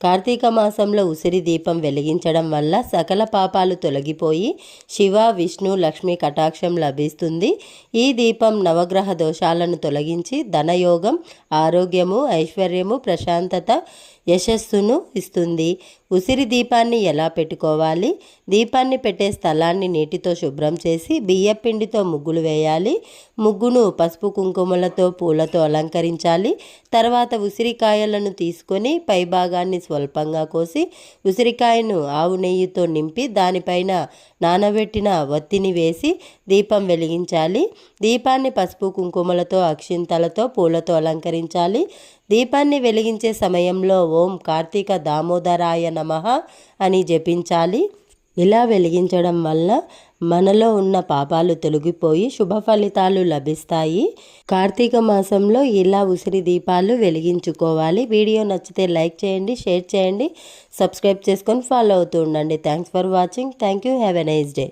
కార్తీక మాసంలో ఉసిరి దీపం వెలిగించడం వల్ల సకల పాపాలు తొలగిపోయి శివ విష్ణు లక్ష్మి కటాక్షం లభిస్తుంది. ఈ దీపం నవగ్రహ దోషాలను తొలగించి ధనయోగం ఆరోగ్యము ఐశ్వర్యము ప్రశాంతత యశస్సును ఇస్తుంది. ఉసిరి దీపాన్ని ఎలా పెట్టుకోవాలి? దీపాన్ని పెట్టే స్థలాన్ని నీటితో శుభ్రం చేసి బియ్యపిండితో ముగ్గులు వేయాలి. ముగ్గును పసుపు కుంకుమలతో పూలతో అలంకరించాలి. తర్వాత ఉసిరికాయలను తీసుకొని పైభాగాన్ని స్వల్పంగా కోసి ఉసిరికాయను ఆవు నెయ్యితో నింపి దానిపైన నానబెట్టిన వత్తిని వేసి దీపం వెలిగించాలి. దీపాన్ని పసుపు కుంకుమలతో అక్షింతలతో పూలతో అలంకరించాలి. దీపాన్ని వెలిగించే సమయంలో ఓం కార్తీక దామోదరాయ నమ అని జపించాలి. ఇలా వెలిగించడం వల్ల మనలో ఉన్న పాపాలు తొలగిపోయి శుభ ఫలితాలు లభిస్తాయి. కార్తీక మాసంలో ఇలా ఉసిరి దీపాలు వెలిగించుకోవాలి. వీడియో నచ్చితే లైక్ చేయండి షేర్ చేయండి సబ్స్క్రైబ్ చేసుకొని ఫాలో అవుతూ ఉండండి. Thanks for watching. Thank you. Have a nice day.